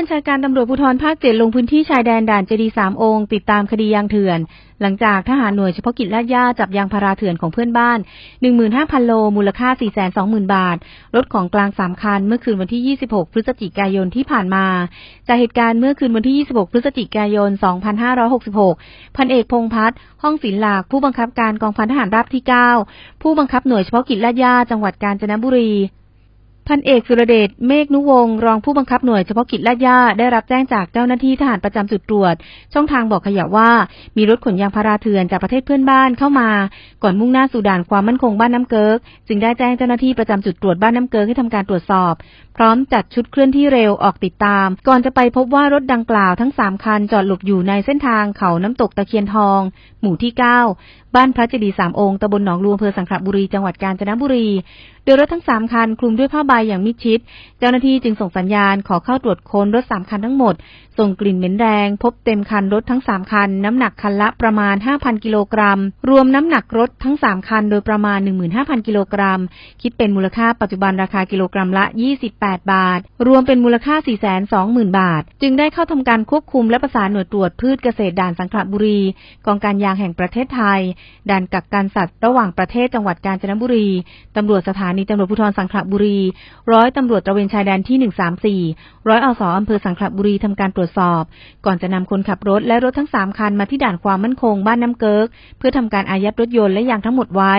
าการตำรวจภูธรภาคเจ็ดลงพื้นที่ชายแดนด่านเจดีสามองค์ ติดตามคดียางเถื่อน หลังจากทหารหน่วยเฉพาะกิจลาดย่าจับยางพาราเถื่อนของเพื่อนบ้าน 15,000 โล มูลค่า 420,000 บาท รถของกลาง 3 คัน เมื่อคืนวันที่ 26 พฤศจิกายนที่ผ่านมา จากเหตุการณ์เมื่อคืนวันที่ 26 พฤศจิกายน 2566 พันเอกพงพัฒน์ห้องศิลหลาก ผู้บังคับการกองพันทหารราบที่ 9 ผู้บังคับหน่วยเฉพาะกิจลาดย่าจังหวัดกาญจนบุรี พันเอกสุรเดชเมฆนุวงศ์รองผู้บังคับหน่วยเฉพาะกิจลาดย่าได้รับแจ้งจากเจ้าหน้าที่ทหารประจำจุดตรวจ ช่องทางบอกขยะว่า มีรถขนยางพาราเถื่อนจากประเทศเพื่อนบ้านเข้ามา ก่อนมุ่งหน้าสู่ด่านความมั่นคงบ้านน้ำเกิกจึงได้แจ้งเจ้าหน้าที่ประจำจุดตรวจบ้านน้ำเกิกให้ทำการตรวจสอบ พร้อมจัดชุดเคลื่อนที่เร็วออกติดตาม ก่อนจะไปพบว่ารถดังกล่าวทั้ง3คันจอดหลบอยู่ในเส้นทางเขาน้ำตกตะเคียนทอง หมู่ที่9บ้านพระเจดีย์สามองค์ตำบลหนองลวงอำเภอสังขบุรีจังหวัดกาญจนบุรี โดยรถทั้ง3คันคลุมด้วยผ้าใบอย่างมิดชิด เจ้าหน้าที่จึงส่งสัญญาณขอเข้าตรวจค้นรถ3คันทั้งหมด ส่งกลิ่นเหม็นแรง พบเต็มคันรถทั้ง3คัน น้ำหนักคันละประมาณ 5,000 กิโลกรัม รวมน้ำหนักรถทั้ง3คันโดยประมาณ 15,000 กิโลกรัม คิดเป็นมูลค่าปัจจุบันราคากิโลกรัมละ 28 บาท รวมเป็นมูลค่า 420,000 บาท จึงได้เข้าทำการควบคุมและประสานหน่วยตรวจพืชเกษตรด่านสังขละบุรี กองการยางแห่งประเทศไทย ด่านกักกันสัตว์ระหว่างประเทศจังหวัดกาญจนบุรีตำรวจสถานตำรวจภูธรสังขละบุรี ร้อยตำรวจตระเวนชายแดนที่ 134 ร้อยอสอำเภอสังขละบุรีทำการตรวจสอบ ก่อนจะนำคนขับรถและรถทั้งสามคันมาที่ด่านความมั่นคงบ้านน้ำเกิกเพื่อทำการอายัดรถยนต์และยางทั้งหมดไว้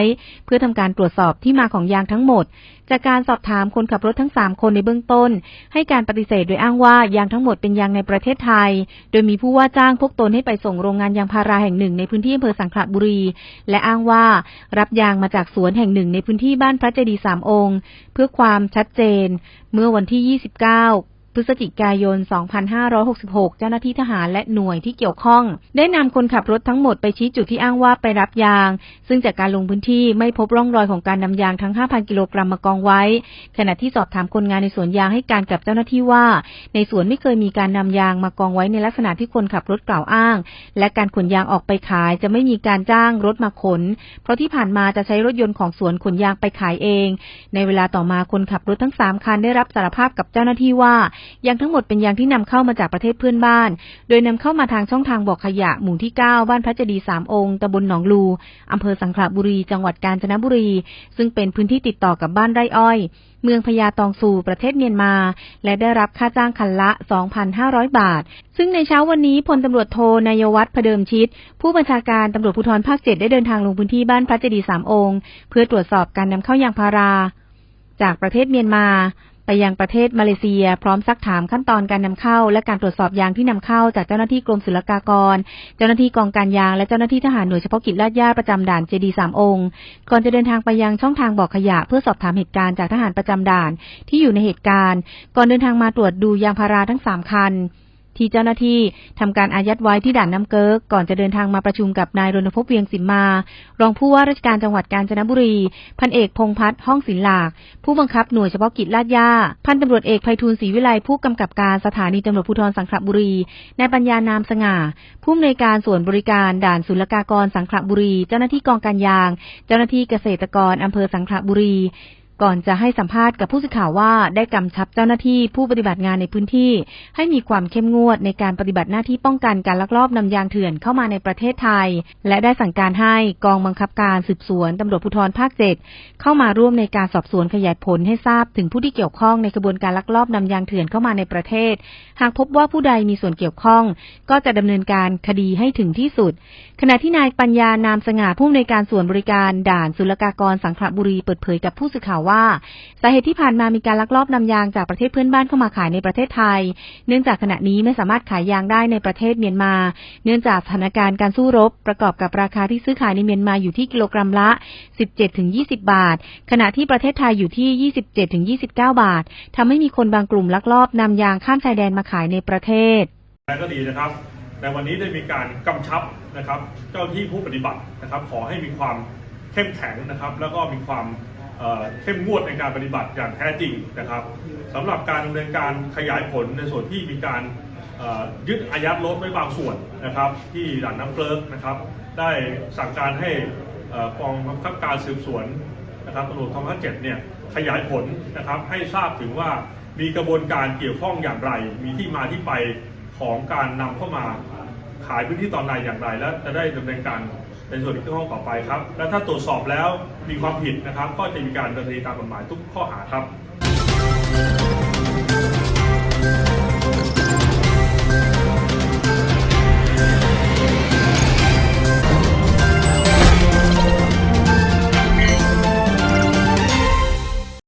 เพื่อทำการตรวจสอบที่มาของยางทั้งหมด จากการสอบถามคนขับรถทั้ง 3 คนในเบื้องต้น ให้การปฏิเสธโดยอ้างว่ายางทั้งหมดเป็นยางในประเทศไทย โดยมีผู้ว่าจ้างพวกตนให้ไปส่งโรงงานยางพาราแห่งหนึ่งในพื้นที่อำเภอสังขละบุรี และอ้างว่ารับยางมาจากสวนแห่งหนึ่งในพื้นที่บ้านพระเจดีย์สามองค์ เพื่อความชัดเจน เมื่อวันที่ 29 พฤศจิกายน 2566 เจ้าหน้าที่ทหารและหน่วยที่เกี่ยวข้อง ได้นำคนขับรถทั้งหมดไปชี้จุดที่อ้างว่าไปรับยาง ซึ่งจากการลงพื้นที่ไม่พบร่องรอยของการนำยางทั้ง 5,000 กิโลกรัมมากองไว้ ขณะที่สอบถามคนงานในสวนยางให้การกับเจ้าหน้าที่ว่า ในสวนไม่เคยมีการนำยางมากองไว้ในลักษณะที่คนขับรถกล่าวอ้าง และการขนยางออกไปขายจะไม่มีการจ้างรถมาขน เพราะที่ผ่านมาจะใช้รถยนต์ของสวนขนยางไปขายเอง ในเวลาต่อมาคนขับรถทั้ง 3 คันได้รับสารภาพกับเจ้าหน้าที่ว่ายางทั้งหมดเป็นยางที่นำเข้ามาจากประเทศเพื่อนบ้าน โดยนำเข้ามาทางช่องทางบ่อขยะหมู่ที่ 9 บ้านพระเจดีสามองค์ตำบลหนองลูอำเภอสังขละบุรี จังหวัดกาญจนบุรี ซึ่งเป็นพื้นที่ติดต่อกับบ้านไร่อ้อย เมืองพญาตองซูประเทศเมียนมา และได้รับค่าจ้างคันละ 2,500 บาท ซึ่งในเช้าวันนี้พลตำรวจโทนายวัฒน์พเดิมชิตผู้บัญชาการตำรวจภูธรภาคเจ็ดได้เดินทางลงพื้นที่บ้านพระเจดีสามองค์ เพื่อตรวจสอบการนำเข้ายางพารา จากประเทศเมียนมา ไปยังประเทศมาเลเซีย พร้อมซักถามขั้นตอนการนำเข้า และการตรวจสอบยางที่นำเข้าจากเจ้าหน้าที่กรมศุลกากร เจ้าหน้าที่กองการยางและเจ้าหน้าที่ทหารหน่วยเฉพาะกิจลาดย่าประจำด่านเจดีสามองค์ก่อนจะเดินทางไปยังช่องทางบอกขยะ เพื่อสอบถามเหตุการณ์จากทหารประจำด่านที่อยู่ในเหตุการณ์ ก่อนเดินทางมาตรวจดูยางพาราทั้งสามคัน ที่เจ้าหน้าที่ทำการอายัดไว้ที่ด่านน้ำเกิกก่อนจะเดินทางมาประชุมกับนายรณพงษ์เวียงสิมมา รองผู้ว่าราชการจังหวัดกาญจนบุรี พันเอกพงพัฒน์ห้องศิลหลาก ผู้บังคับหน่วยเฉพาะกิจลาดย่า พันตำรวจเอกไพฑูรย์ศรีวิไลผู้กำกับการสถานีตำรวจภูธรสังขละบุรีนายปัญญานามสง่า ผู้อำนวยการส่วนบริการด่านศุลกากรสังขละบุรี เจ้าหน้าที่กองการยาง เจ้าหน้าที่เกษตรกรอำเภอสังขละบุรี ก่อนจะให้สัมภาษณ์กับผู้สื่อข่าวว่าได้กำชับเจ้าหน้าที่ผู้ปฏิบัติงานในพื้นที่ ให้มีความเข้มงวดในการปฏิบัติหน้าที่ป้องกันการลักลอบนำยางเถื่อนเข้ามาในประเทศไทย และได้สั่งการให้กองบังคับการสืบสวนตำรวจภูธรภาคเจ็ดเข้ามาร่วมในการสอบสวนขยายผลให้ทราบถึงผู้ที่เกี่ยวข้องในกระบวนการลักลอบนำยางเถื่อนเข้ามาในประเทศ หากพบว่าผู้ใดมีส่วนเกี่ยวข้อง ก็จะดำเนินการคดีให้ถึงที่สุด ขณะที่นายปัญญานามสง่าผู้อำนวยการส่วนบริการด่านศุลกากรสังขละบุรีเปิดเผยกับผู้สื่อข่าวว่าสาเหตุที่ผ่านมามีการลักลอบนำยางจากประเทศเพื่อนบ้านเข้ามาขายในประเทศไทย เนื่องจากขณะนี้ไม่สามารถขายยางได้ในประเทศเมียนมา เนื่องจากสถานการณ์การสู้รบ ประกอบกับราคาที่ซื้อขายในเมียนมาอยู่ที่กิโลกรัมละ 17-20 บาท ขณะที่ประเทศไทยอยู่ที่ 27-29 บาททำให้มีคนบางกลุ่มลักลอบนำยางข้ามชายแดนมาขายในประเทศก็ดีนะครับแต่วันนี้ได้มีการกำชับนะครับ เจ้าที่ผู้ปฏิบัตินะครับ ขอให้มีความเข้มแข็งนะครับ แล้วก็มีความ เข้มงวดในการปฏิบัติอย่างแท้จริงนะครับสำหรับการดำเนินการขยายผลในส่วนที่มีการยึดอายัดรถไว้บางส่วนนะครับ ที่ด่านน้ำเกลิกนะครับ ได้สั่งการให้เอ่อกองบังคับการสืบสวนนะครับตำรวจท้องภาคเจ็ดเนี่ยขยายผลนะครับให้ทราบถึงว่ามีกระบวนการเกี่ยวข้องอย่างไร มีที่มาที่ไปของการนำเข้ามา ขายพื้นที่ตอนในอย่างไรและจะได้ดำเนินการในส่วนที่เกี่ยวข้องต่อไปครับ และถ้าตรวจสอบแล้วมีความผิดนะครับ ก็จะมีการดำเนินการตามกฎหมายทุกข้อหาครับ